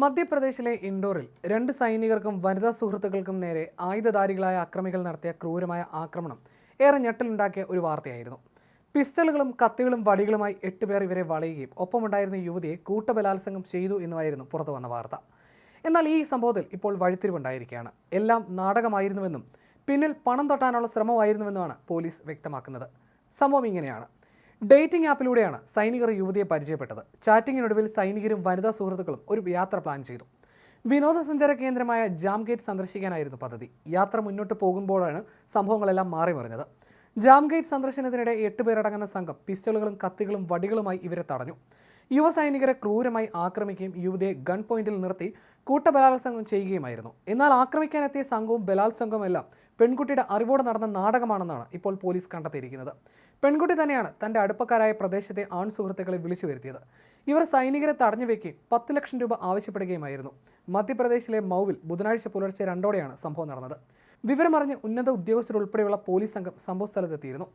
മധ്യപ്രദേശിലെ ഇൻഡോറിൽ രണ്ട് സൈനികർക്കും വനിതാ സുഹൃത്തുക്കൾക്കും നേരെ ആയുധധാരികളായ അക്രമികൾ നടത്തിയ ക്രൂരമായ ആക്രമണം ഏറെ ഞെട്ടലുണ്ടാക്കിയ ഒരു വാർത്തയായിരുന്നു. പിസ്റ്റളുകളും കത്തികളും വടികളുമായി എട്ടുപേർ ഇവരെ വളയുകയും ഒപ്പമുണ്ടായിരുന്ന യുവതിയെ കൂട്ടബലാത്സംഗം ചെയ്തു എന്നുമായിരുന്നു പുറത്തു വന്ന വാർത്ത. എന്നാൽ ഈ സംഭവത്തിൽ ഇപ്പോൾ വഴിത്തിരിവുണ്ടായിരിക്കുകയാണ്. എല്ലാം നാടകമായിരുന്നുവെന്നും പിന്നിൽ പണം തൊട്ടാനുള്ള ശ്രമമായിരുന്നുവെന്നുമാണ് പോലീസ് വ്യക്തമാക്കുന്നത്. സംഭവം ഇങ്ങനെയാണ്. ഡേറ്റിംഗ് ആപ്പിലൂടെയാണ് സൈനികർ യുവതിയെ പരിചയപ്പെട്ടത്. ചാറ്റിങ്ങിനൊടുവിൽ സൈനികരും വനിതാ സുഹൃത്തുക്കളും ഒരു യാത്ര പ്ലാൻ ചെയ്തു. വിനോദസഞ്ചാര കേന്ദ്രമായ ജാംഗേറ്റ് സന്ദർശിക്കാനായിരുന്നു പദ്ധതി. യാത്ര മുന്നോട്ട് പോകുമ്പോഴാണ് സംഭവങ്ങളെല്ലാം മാറിമറിഞ്ഞത്. ജാം ഗേറ്റ് സന്ദർശനത്തിനിടെ എട്ട് പേരടങ്ങുന്ന സംഘം പിസ്റ്റളുകളും കത്തികളും വടികളുമായി ഇവരെ തടഞ്ഞു. യുവ സൈനികരെ ക്രൂരമായി ആക്രമിക്കുകയും യുവതിയെ ഗൺ പോയിന്റിൽ നിർത്തി കൂട്ടബലാത്സംഗം ചെയ്യുകയുമായിരുന്നു. എന്നാൽ ആക്രമിക്കാനെത്തിയ സംഘവും ബലാത്സംഗവും എല്ലാം പെൺകുട്ടിയുടെ അറിവോടെ നടന്ന നാടകമാണെന്നാണ് ഇപ്പോൾ പോലീസ് കണ്ടെത്തിയിരിക്കുന്നത്. പെൺകുട്ടി തന്നെയാണ് തന്റെ അടുപ്പക്കാരായ പ്രദേശത്തെ ആൺ സുഹൃത്തുക്കളെ വിളിച്ചു വരുത്തിയത്. ഇവർ സൈനികരെ തടഞ്ഞു വെക്കുകയും പത്ത് ലക്ഷം രൂപ ആവശ്യപ്പെടുകയുമായിരുന്നു. മധ്യപ്രദേശിലെ മൗവിൽ ബുധനാഴ്ച പുലർച്ചെ രണ്ടോടെയാണ് സംഭവം നടന്നത്. വിവരമറിഞ്ഞ് ഉന്നത ഉദ്യോഗസ്ഥരുൾപ്പെടെയുള്ള പോലീസ് സംഘം സംഭവസ്ഥലത്തെത്തിയിരുന്നു.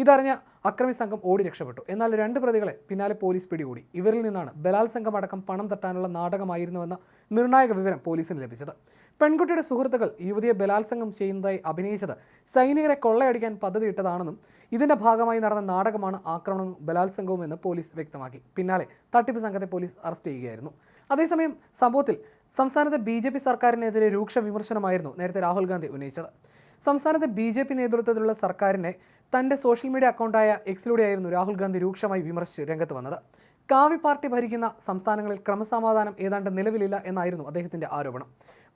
ഇതറിഞ്ഞ അക്രമി സംഘം ഓടി രക്ഷപ്പെട്ടു. എന്നാൽ രണ്ട് പ്രതികളെ പിന്നാലെ പോലീസ് പിടികൂടി. ഇവരിൽ നിന്നാണ് ബലാത്സംഗം അടക്കം പണം തട്ടാനുള്ള നാടകമായിരുന്നുവെന്ന നിർണായക വിവരം പോലീസിന് ലഭിച്ചത്. പെൺകുട്ടിയുടെ സുഹൃത്തുക്കൾ യുവതിയെ ബലാത്സംഗം ചെയ്യുന്നതായി അഭിനയിച്ചത് സൈനികരെ കൊള്ളയടിക്കാൻ പദ്ധതിയിട്ടതാണെന്നും ഇതിന്റെ ഭാഗമായി നടന്ന നാടകമാണ് ആക്രമണവും ബലാത്സംഗവും എന്ന് പോലീസ് വ്യക്തമാക്കി. പിന്നാലെ തട്ടിപ്പ് സംഘത്തെ പോലീസ് അറസ്റ്റ് ചെയ്യുകയായിരുന്നു. അതേസമയം സംഭവത്തിൽ സംസ്ഥാനത്തെ ബി ജെ പി സർക്കാരിനെതിരെ രൂക്ഷ വിമർശനമായിരുന്നു നേരത്തെ രാഹുൽ ഗാന്ധി ഉന്നയിച്ചത്. സംസ്ഥാനത്തെ ബി ജെ പി നേതൃത്വത്തിലുള്ള സർക്കാരിനെ തന്റെ സോഷ്യൽ മീഡിയ അക്കൗണ്ടായ എക്സിലൂടെയായിരുന്നു രാഹുൽ ഗാന്ധി രൂക്ഷമായി വിമർശിച്ച് രംഗത്ത് വന്നത്. കാവി പാർട്ടി ഭരിക്കുന്ന സംസ്ഥാനങ്ങളിൽ ക്രമസമാധാനം ഏതാണ്ട് നിലവിലില്ല എന്നായിരുന്നു അദ്ദേഹത്തിന്റെ ആരോപണം.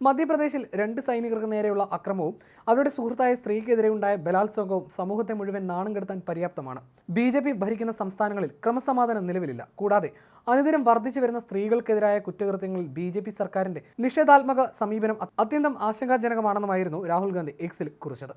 മധ്യപ്രദേശിൽ രണ്ട് സൈനികർക്ക് നേരെയുള്ള അക്രമവും അവരുടെ സുഹൃത്തായ സ്ത്രീക്കെതിരെ ഉണ്ടായ ബലാത്സംഗവും സമൂഹത്തെ മുഴുവൻ നാണം കെടുത്താൻ പര്യാപ്തമാണ്. ബി ജെ പി ഭരിക്കുന്ന സംസ്ഥാനങ്ങളിൽ ക്രമസമാധാനം നിലവിലില്ല. കൂടാതെ അനുദിനം വർദ്ധിച്ചു വരുന്ന സ്ത്രീകൾക്കെതിരായ കുറ്റകൃത്യങ്ങളിൽ ബി ജെ പി സർക്കാരിന്റെ നിഷേധാത്മക സമീപനം അത്യന്തം ആശങ്കാജനകമാണെന്നുമായിരുന്നു രാഹുൽ ഗാന്ധി എക്സിൽ കുറിച്ചത്.